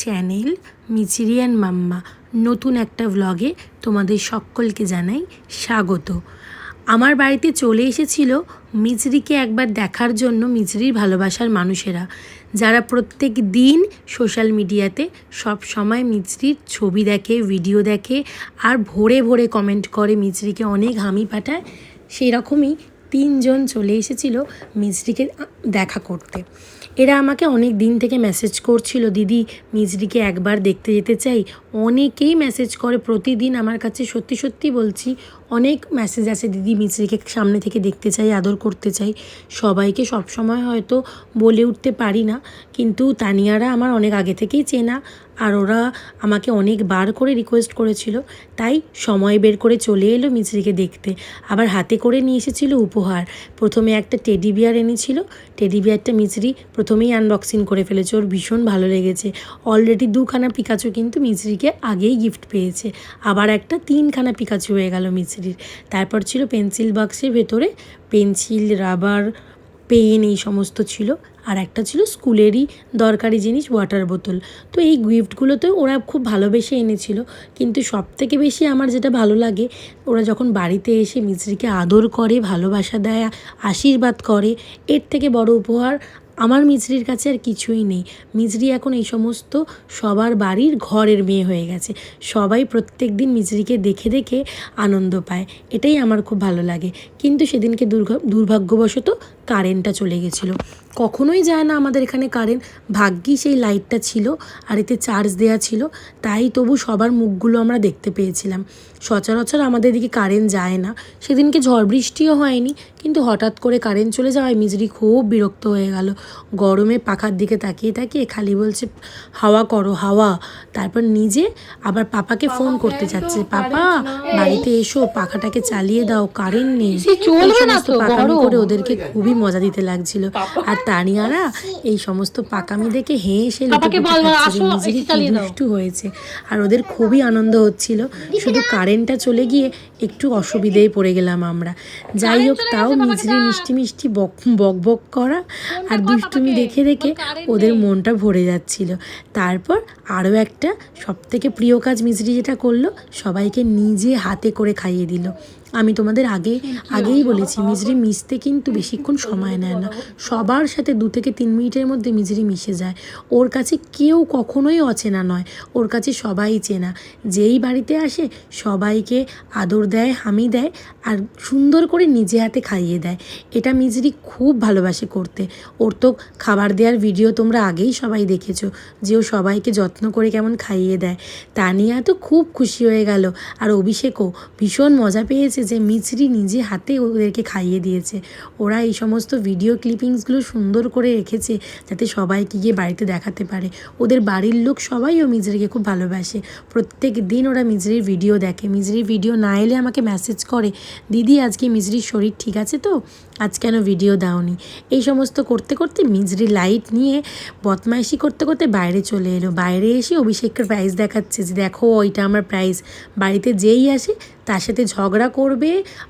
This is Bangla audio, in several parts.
চ্যানেল মিচিরিয়ান মাম্মা নতুন একটা ভ্লগে তোমাদের সকলকে জানাই স্বাগত। আমার বাড়িতে চলে এসেছিল মিচরিকে একবার দেখার জন্য মিচরির ভালোবাসার মানুষেরা, যারা প্রত্যেক দিন সোশ্যাল মিডিয়াতে সব সময় মিচরির ছবি দেখে ভিডিও দেখে, আর ভোরে ভোরে কমেন্ট করে মিচরিকে অনেক হামি পাঠায় সেই রকমই তিনজন চলে এসেছিল মিচরিকে দেখা করতে। এরা আমাকে অনেক দিন থেকে মেসেজ করছিল, দিদি, মিজরিকে একবার দেখতে যেতে চাই। অনেকেই মেসেজ করে প্রতিদিন আমার কাছে, সত্যি সত্যি বলছি। অনেক মেসেজ আছে দিদি, মিজরিকে সামনে থেকে দেখতে চাই, আদর করতে চাই। সবাইকে সব সময় হয়তো বলে উঠতে পারি না, কিন্তু তানিয়ারা আমার অনেক আগে থেকেই চেনা, আর ওরা আমাকে অনেকবার করে রিকোয়েস্ট করেছিল। তাই সময় বের করে চলে এলো মিছরিকে দেখতে। আবার হাতে করে নিয়ে এসেছিল উপহার। প্রথমে একটা টেডি বিয়ার এনেছিল। টেডি বিয়ারটা মিচরি প্রথমেই আনবক্সিং করে ফেলেছে। ওর ভীষণ ভালো লেগেছে। অলরেডি দুখানা পিকাচু কিন্তু মিচরিকে আগেই গিফট পেয়েছে। আবার একটা তিনখানা পিকাচু হয়ে গেল মিচরির তারপর ছিল পেন্সিল বক্সের ভেতরে। পেন্সিল রাবার পেন এই সমস্ত ছিল। আর একটা ছিল স্কুলেরই দরকারি জিনিস ওয়াটার বোতল তো এই গিফটগুলোতে ওরা খুব ভালোবেসে এনেছিল। কিন্তু সব থেকে বেশি আমার যেটা ভালো লাগে, ওরা যখন বাড়িতে এসে মিছরিকে আদর করে, ভালোবাসা দেয়, আশীর্বাদ করে, এর থেকে বড় উপহার আমার মিছরির কাছে আর কিছুই নেই। মিছরি এখন এই সমস্ত সবার বাড়ির ঘরের মেয়ে হয়ে গেছে। সবাই প্রত্যেক দিন মিছরিকে দেখে দেখে আনন্দ পায়। এটাই আমার খুব ভালো লাগে। কিন্তু সেদিনকে দুর্ভাগ্যবশত কারেন্টটা চলে গেছিল। কখনোই যায় না আমাদের এখানে কারেন্ট। ভাগ্যি সেই লাইটটা ছিল আর এতে চার্জ দেওয়া ছিল। তাই তবু সবার মুখগুলো আমরা দেখতে পেয়েছিলাম। সচরাচর আমাদের দিকে কারেন্ট যায় না। সেদিনকে ঝড় বৃষ্টিও হয়নি কিন্তু হঠাৎ করে কারেন্ট চলে যাওয়ায় মিজরি খুব বিরক্ত হয়ে গেল। গরমে পাখার দিকে তাকিয়ে তাকিয়ে খালি বলছে হাওয়া করো হাওয়া। তারপর নিজে আবার পাপাকে ফোন করতে চাচ্ছে পাপা বাড়িতে এসো পাখাটাকে চালিয়ে দাও কারেন্ট নেই। সমস্ত করে ওদেরকে খুবই মজা দিতে লাগছিল। আর তানিয়ারা এই সমস্ত পাকামি দেখে হেসে দুষ্টু হয়েছে। আর ওদের খুবই আনন্দ হচ্ছিল। শুধু কারেন্টটা চলে গিয়ে একটু অসুবিধেয় পড়ে গেলাম আমরা। যাই হোক তাও মিজরি মিষ্টি মিষ্টি বক বক বক করা আর দুষ্টুমি দেখে দেখে ওদের মনটা ভরে যাচ্ছিল। তারপর আরও একটা সবথেকে প্রিয় কাজ মিজরি যেটা করল সবাইকে নিজে হাতে করে খাইয়ে দিল। আমি তোমাদের আগে আগেই বলেছি মিজরি মিশতে কিন্তু বেশিক্ষণ সময় নেয় না। সবার সাথে দু থেকে তিন মিনিটের মধ্যে মিজরি মিশে যায়। ওর কাছে কেউ কখনোই অচেনা নয়। ওর কাছে সবাই চেনা। যেই বাড়িতে আসে সবাইকে আদর দেয় হামি দেয় আর সুন্দর করে নিজে হাতে খাইয়ে দেয়। এটা মিজরি খুব ভালোবাসে করতে। ওর তো খাবার দেওয়ার ভিডিও তোমরা আগেই সবাই দেখেছ যে ও সবাইকে যত্ন করে কেমন খাইয়ে দেয়। তানিয়া তো খুব খুশি হয়ে গেল। আর অভিষেকও ভীষণ মজা পেয়েছে যে মিছরি নিজে হাতে ওদেরকে খাইয়ে দিয়েছে। ওরা এই সমস্ত ভিডিও ক্লিপিংসগুলো সুন্দর করে রেখেছে যাতে সবাইকে গিয়ে বাড়িতে দেখাতে পারে। ওদের বাড়ির লোক সবাই ও মিজরিকে খুব ভালোবাসে। প্রত্যেক দিন ওরা মিজরির ভিডিও দেখে। মিজরির ভিডিও না এলে আমাকে মেসেজ করে, দিদি, আজকে মিজরির শরীর ঠিক আছে তো? আজ কেন ভিডিও দাওনি? এই সমস্ত করতে করতে মিজরি লাইট নিয়ে বদমাইশি করতে করতে বাইরে চলে এলো। বাইরে এসে অভিষেকের প্রাইজ দেখাচ্ছে যে, দেখো, ওইটা আমার প্রাইজ বাড়িতে যেই আসে, তার সাথে ঝগড়া করবে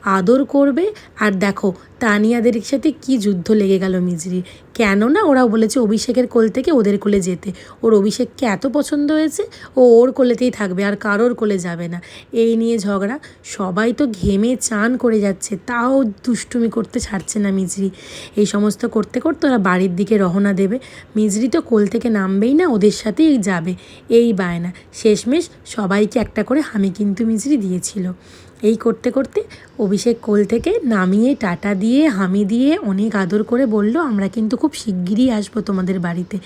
আদর করবে। আর দেখো, তানিয়াদের সাথে কি যুদ্ধ লেগে গেল মিজরির কেননা ওরা বলেছে অভিষেকের কোল থেকে ওদের কোলে যেতে। ওর অভিষেককে এত পছন্দ হয়েছে, ও ওর কোলেতেই থাকবে, আর কারোর কোলে যাবে না। এই নিয়ে ঝগড়া। সবাই তো ঘেমে চান করে যাচ্ছে, তাও দুষ্টুমি করতে ছাড়ছে না মিজরি। এই সমস্ত করতে করতে ওরা বাড়ির দিকে রওনা দেবে। মিজরি তো কোল থেকে নামবেই না, ওদের সাথেই যাবে। এই বায়না। শেষমেশ সবাইকে একটা করে হামি কিন্তু মিজরি দিয়েছিল। এই করতে করতে অভিষেক কোল থেকে নামিয়ে টাটা দিয়ে, হামি দিয়ে অনেক আদর করে বলল, আমরা কিন্তু খুব শিগগিরই আসব তোমাদের বাড়িতে।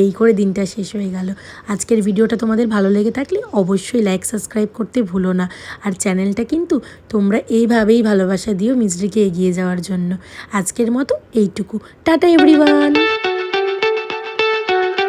এই করে দিনটা শেষ হয়ে গেল। আজকের ভিডিওটা তোমাদের ভালো লেগে থাকলে অবশ্যই লাইক সাবস্ক্রাইব করতে ভুলো না। আর চ্যানেলটা কিন্তু তোমরা এইভাবেই ভালোবাসা দিও মিজরিকে এগিয়ে যাওয়ার জন্য। আজকের মতো এইটুকু। Tata everyone